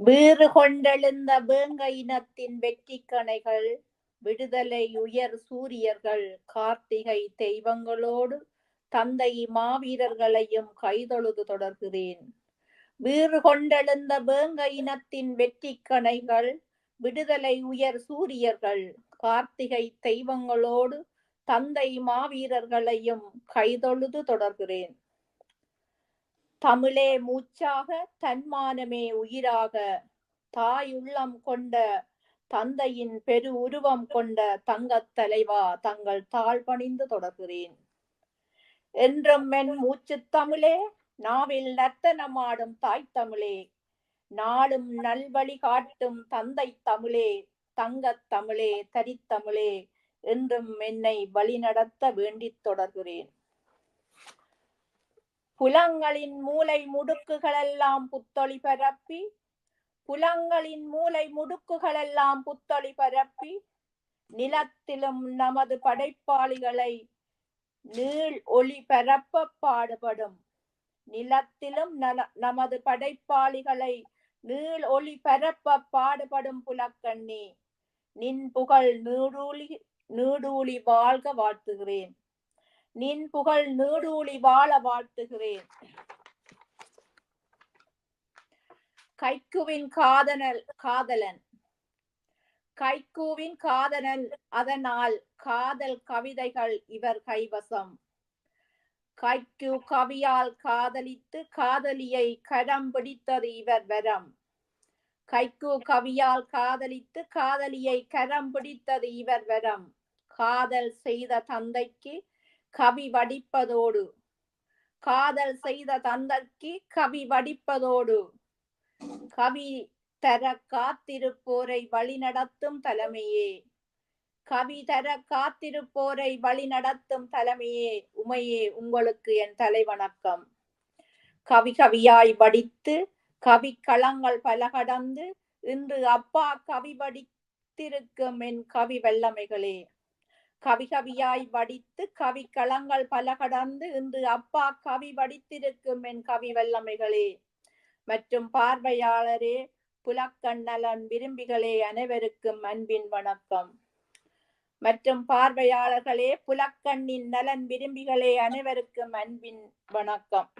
வீறு கொண்டெழுந்த வேங்க இனத்தின் வெற்றி கணைகள் விடுதலை உயர் சூரியர்கள் கார்த்திகை தெய்வங்களோடு தந்தை மாவீரர்களையும் கைதொழுது தொடர்கிறேன். வீறு கொண்டெழுந்த வேங்க இனத்தின் வெற்றி கணைகள் விடுதலை உயர் சூரியர்கள் கார்த்திகை தெய்வங்களோடு தந்தை மாவீரர்களையும் கைதொழுது தொடர்கிறேன். தமிழே மூச்சாக தன்மானமே உயிராக. தாயுள்ளம் கொண்ட தந்தையின் பெரு உருவம் கொண்ட தங்கத் தலைவா தங்கள் தாழ் பணிந்து தொடர்கிறேன். என்றும் என் மூச்சு தமிழே நாவில் நர்த்தனமாடும் தாய் தமிழே. நாளும் நல்வழி காட்டும் தந்தை தமிழே தங்கத் தமிழே தரித்தமிழே என்றும் என்னை வழிநடத்த வேண்டித் தொடர்கிறேன். புலங்களின் மூளை முடுக்குகளெல்லாம் புத்தொளி பரப்பி புலங்களின் மூளை முடுக்குகளெல்லாம் புத்தொளி பரப்பி நிலத்திலும் நமது படைப்பாளிகளை நீள் ஒளி பரப்ப பாடுபடும். நிலத்திலும் நல- நமது படைப்பாளிகளை நீள் ஒளி பரப்ப பாடுபடும் புலக்கண்ணி நின் புகழ் நீடூழி நீடூழி வாழ்க வாழ்த்துகிறேன். நின் புகழ் நீடூழி வாழ வாழ்த்துகிறேன். கைக்குவின் காதனல் காதலன். கைக்கூவின் காதலன் அதனால் காதல் கவிதைகள் இவர் கைவசம். கைக்கு கவியால் காதலித்து காதலியை கரம் பிடித்தது இவர் வரம். கைக்கு கவியால் காதலித்து காதலியை கரம் பிடித்தது இவர் வரம். காதல் செய்த தந்தைக்கு கவி வடிப்பதோடு. காதல் செய்த தந்தைக்கு கவி வடிப்பதோடு. கவி தர காத்திருப்போரை வழிநடத்தும் தலைமையே. கவி தர காத்திருப்போரை வழிநடத்தும் தலைமையே. உமையே உங்களுக்கு என் தலைவணக்கம். கவி கவியாய் வடித்து கவி களங்கள் பல கடந்து இன்று அப்பா கவி வடித்திருக்கும் என் கவி வெள்ளமைகளே கவி கவியாய் வடித்து கவி களங்கள் பல கடந்து இன்று அப்பா கவி வடித்திருக்கும் என் கவி வல்லமைகளே. மற்றும் பார்வையாளரே புலக்கண்ணலன் விரும்பிகளே அனைவருக்கும் அன்பின் வணக்கம். மற்றும் பார்வையாளர்களே புலக்கண்ணின் நலன் விரும்பிகளே அனைவருக்கும் அன்பின் வணக்கம்.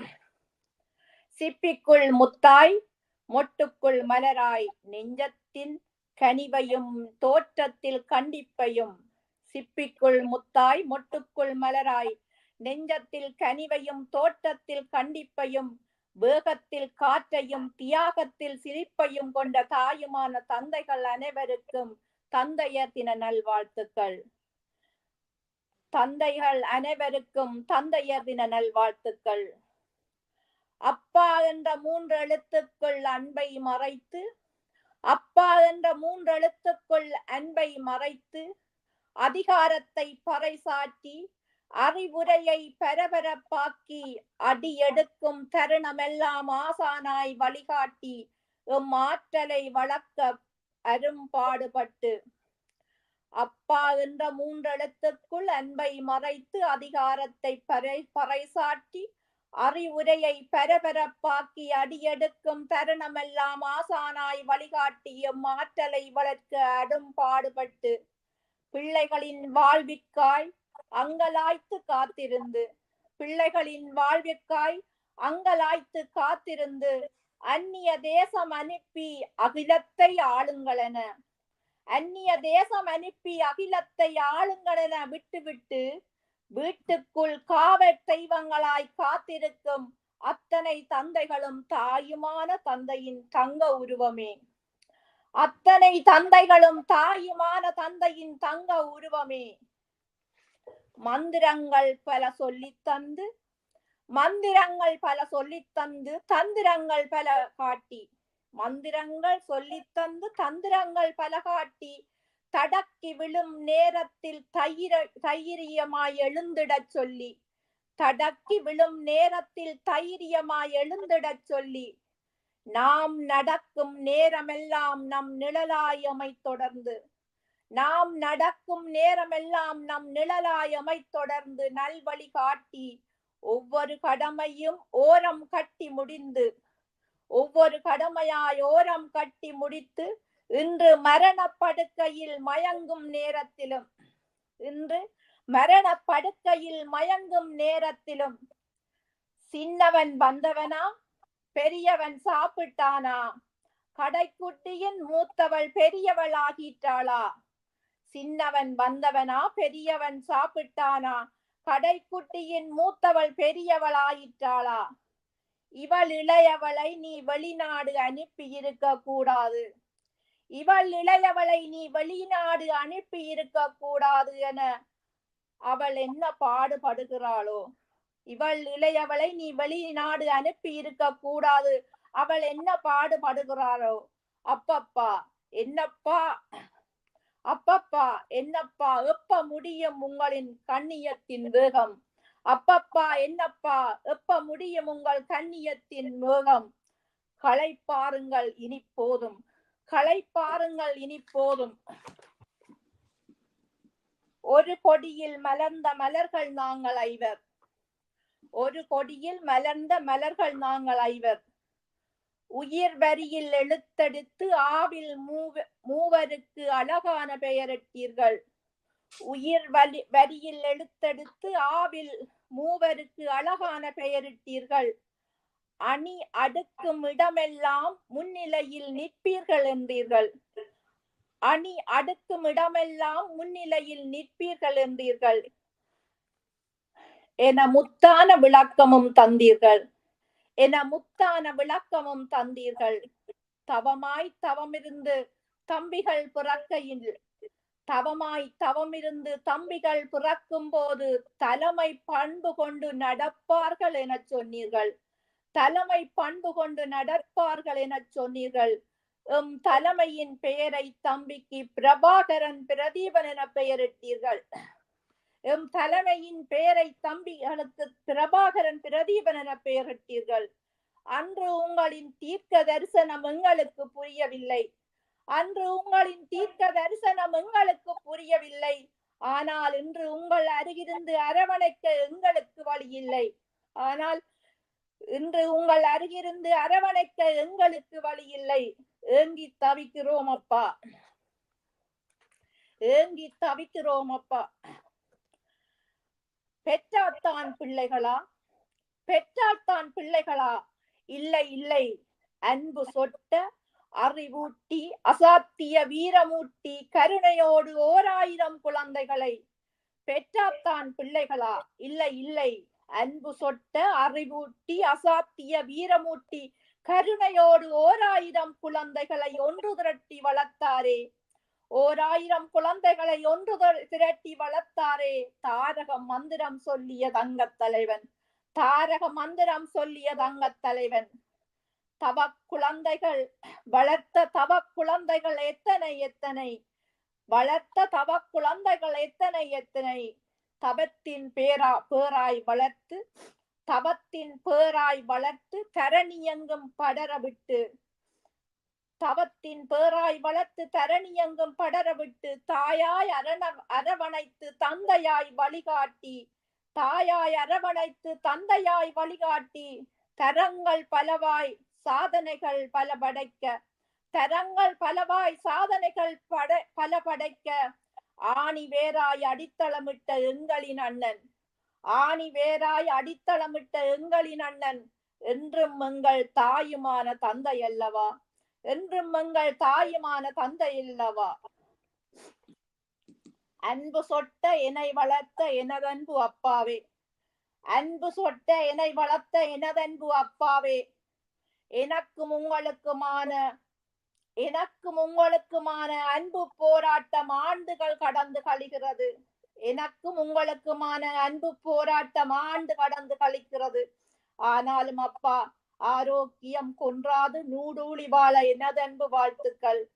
சிப்பிக்குள் முத்தாய் மொட்டுக்குள் மலராய் நெஞ்சத்தின் கனிவையும் தோற்றத்தில் கண்டிப்பையும் சிப்பிக்குள் முத்தாய் மொட்டுக்குள் மலராய். நெஞ்சத்தில் கனிவையும் தோற்றத்தில் கண்டிப்பையும் வேகத்தில் காற்றையும் தியாகத்தில் சிரிப்பையும் கொண்ட தாயுமான தந்தைகள் அனைவருக்கும் தந்தையர் தின நல்வாழ்த்துக்கள். தந்தைகள் அனைவருக்கும் தந்தையர் தின நல்வாழ்த்துக்கள். அப்பா என்ற மூன்று எழுத்துக்குள் அன்பை மறைத்து அப்பா என்ற மூன்று எழுத்துக்குள் அன்பை மறைத்து அதிகாரத்தை பறைசாற்றி அறிவுரையை பரபரப்பாக்கி அடியெடுக்கும் தருணமெல்லாம் ஆசானாய் வழிகாட்டி எம் ஆற்றலை வளர்க்க அரும்பாடுபட்டு. அப்பா என்ற மூன்றெழுத்துக்குள் அன்பை மறைத்து அதிகாரத்தை பறை பறைசாற்றி அறிவுரையை பரபரப்பாக்கி அடியெடுக்கும் தருணமெல்லாம் ஆசானாய் வழிகாட்டி எம் ஆற்றலை வளர்க்க அரும்பாடுபட்டு. பிள்ளைகளின் வாழ்விற்காய் அங்கலாய்த்து காத்திருந்து. பிள்ளைகளின் வாழ்விற்காய் அங்கலாய்த்து காத்திருந்து. அந்நிய தேசம் அனுப்பி அகிலத்தை ஆளுங்களென. அந்நிய தேசம் அனுப்பி அகிலத்தை ஆளுங்களென விட்டுவிட்டு வீட்டுக்குள் காவல் தெய்வங்களாய் காத்திருக்கும் அத்தனை தந்தைகளும் தாயுமான தந்தையின் தங்க உருவமே. அத்தனை தந்தைகளும் தாயுமான தந்தையின் தங்க உருவமே. மந்திரங்கள் பல சொல்லித் தந்து மந்திரங்கள் பல சொல்லித் தந்து தந்திரங்கள் பல காட்டி. மந்திரங்கள் சொல்லித் தந்து தந்திரங்கள் பல காட்டி. தடக்கி விழும் நேரத்தில் தயிர தைரியமாய் எழுந்திடச் சொல்லி. தடக்கி விழும் நேரத்தில் தைரியமாய் எழுந்திடச் சொல்லி. நாம் நடக்கும் நேரமெல்லாம் நம் நிழலாயமை தொடர்ந்து. நாம் நடக்கும் நேரமெல்லாம் நம் நிழலாயமை தொடர்ந்து நல்வழி காட்டி ஒவ்வொரு கடமையும் ஓரம் கட்டி முடிந்து ஒவ்வொரு கடமையாய் ஓரம் கட்டி முடித்து இன்று மரணப்படுக்கையில் மயங்கும் நேரத்திலும் இன்று மரணப்படுக்கையில் மயங்கும் நேரத்திலும் சின்னவன் வந்தவனா? பெரியவன் சாப்பிட்டானா? கடைக்குட்டியின் மூத்தவள் பெரியவள் ஆகிட்டாளா சின்னவன் வந்தவனா? பெரியவன் சாப்பிட்டானா? கடைக்குட்டியின் மூத்தவள் பெரியவள் ஆயிட்டாளா இவள் இளையவளை நீ வெளிநாடு அனுப்பி இருக்க கூடாது இவள் இளையவளை நீ வெளிநாடு அனுப்பி இருக்க கூடாது என அவள் என்ன பாடுபடுகிறாளோ? இவள் இளையவளை நீ வெளிநாடு அனுப்பி இருக்க கூடாது. அவள் என்ன பாடுபடுகிறாரோ? அப்பப்பா என்னப்பா? அப்பப்பா என்னப்பா? எப்ப முடியும் உங்களின் கண்ணியத்தின் வேகம்? அப்பப்பா என்னப்பா? எப்ப முடியும் உங்கள் கண்ணியத்தின் வேகம்? களைப்பாருங்கள் இனி போதும். களை பாருங்கள் இனி போதும். ஒரு கொடியில் மலர்ந்த மலர்கள் நாங்கள் ஐவர். ஒரு கொடியில் மலர்ந்த மலர்கள் நாங்கள் ஐவர். உயிர் வரியில் எழுத்தெடுத்து ஆவில் மூவ மூவருக்கு அழகான பெயரிட்டீர்கள். உயிர் வலி வரியில் எழுத்தெடுத்து ஆவில் மூவருக்கு அழகான பெயரிட்டீர்கள். அணி அடுக்கும் இடமெல்லாம் முன்னிலையில் நிற்பீர்கள் என்றீர்கள். அணி அடுக்கும் இடமெல்லாம் முன்னிலையில் நிற்பீர்கள் என்றீர்கள். என முத்தான விளக்கமும் தந்தீர்கள். என முத்தான விளக்கமும் தந்தீர்கள். தவமாய் தவமிருந்து தம்பிகள் பிறக்கையில் தவமாய் தவமிருந்து தம்பிகள் பிறக்கும் போது தலைமை பண்பு கொண்டு நடப்பார்கள் என சொன்னீர்கள். தலைமை பண்பு கொண்டு நடப்பார்கள் என சொன்னீர்கள். எம் தலைமையின் பெயரை தம்பிக்கு பிரபாகரன் பிரதீபன் என பெயரிட்டீர்கள். எம் தலைமையின் பெயரை தம்பிகளுக்கு பிரபாகரன் பிரதீபன் என பெயரிட்டீர்கள் அன்று உங்களின் தீர்க்க தரிசனம் எங்களுக்கு புரியவில்லை. அன்று உங்களின் தீர்க்க தரிசனம் எங்களுக்கு புரியவில்லை. ஆனால் இன்று உங்கள் அருகிருந்து அரவணைக்க எங்களுக்கு வழி இல்லை ஆனால் இன்று உங்கள் அருகிருந்து அரவணைக்க எங்களுக்கு வழி இல்லை ஏங்கி தவிக்கிறோம் அப்பா. ஏங்கி தவிக்கிறோம் அப்பா. பெற்றாத்தான் பிள்ளைகளா? பெற்றாத்தான் பிள்ளைகளா? இல்லை இல்லை. அன்பு சொட்ட அறிவூட்டி அசாத்திய வீரமூட்டி கருணையோடு ஓர் ஆயிரம் குழந்தைகளை. பெற்றாத்தான் பிள்ளைகளா? இல்லை இல்லை. அன்பு சொட்ட அறிவூட்டி அசாத்திய வீரமூட்டி கருணையோடு ஓர் ஆயிரம் குழந்தைகளை ஒன்று திரட்டி வளர்த்தாரே. ஓர் ஆயிரம் குழந்தைகளை ஒன்று திரட்டி வளர்த்தாரே. தாரக மந்திரம் சொல்லிய தங்கத் தலைவன். தாரக மந்திரம் சொல்லிய தங்கத் தலைவன். தவ குழந்தைகள் வளர்த்த தவ குழந்தைகள் எத்தனை எத்தனை? வளர்த்த தவ குழந்தைகள் எத்தனை எத்தனை? தவத்தின் பேரா பேராய் வளர்த்து தவத்தின் பேராய் வளர்த்து தரணியங்கும் படர விட்டு தவத்தின் பேராய் வளர்த்து தரணியங்கும் படர விட்டு தாயாய் அரண அரவணைத்து தந்தையாய் வழிகாட்டி தாயாய் அரவணைத்து தந்தையாய் வழிகாட்டி தரங்கள் பலவாய் சாதனைகள் பல படைக்க தரங்கள் பலவாய் சாதனைகள் பட பல படைக்க ஆணி வேராய் அடித்தளமிட்ட எங்களின் அண்ணன் ஆணி வேராய் அடித்தளமிட்ட எங்களின் அண்ணன் என்றும் எங்கள் தாயுமான தந்தை அல்லவா? என்றும் எங்கள் தாயுமான தந்தை இல்லவா அன்பு சொட்ட என்னை வளர்த்த எனதன்பு அப்பாவே. அன்பு சொட்ட என்னை வளர்த்த எனதன்பு அப்பாவே. எனக்கும் உங்களுக்குமான எனக்கும் உங்களுக்குமான அன்பு போராட்டம் ஆண்டுகள் கடந்து கழிகிறது. எனக்கும் உங்களுக்குமான அன்பு போராட்டம் ஆண்டு கடந்து கழிக்கிறது. ஆனாலும் அப்பா ஆரோக்கியம் கொன்றாது நூடூழி வாழ எனதன்பு வாழ்த்துக்கள்.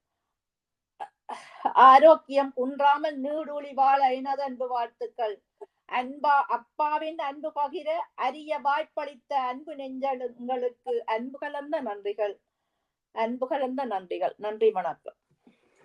ஆரோக்கியம் குன்றாமல் நீடூழி வாழ எனதன்பு வாழ்த்துக்கள். அன்பா அப்பாவின் அன்பு பகிர அரிய வாய்ப்பளித்த அன்பு நெஞ்சங்களுக்கு அன்பு கலந்த நன்றிகள். அன்பு கலந்த நன்றிகள். நன்றி வணக்கம்.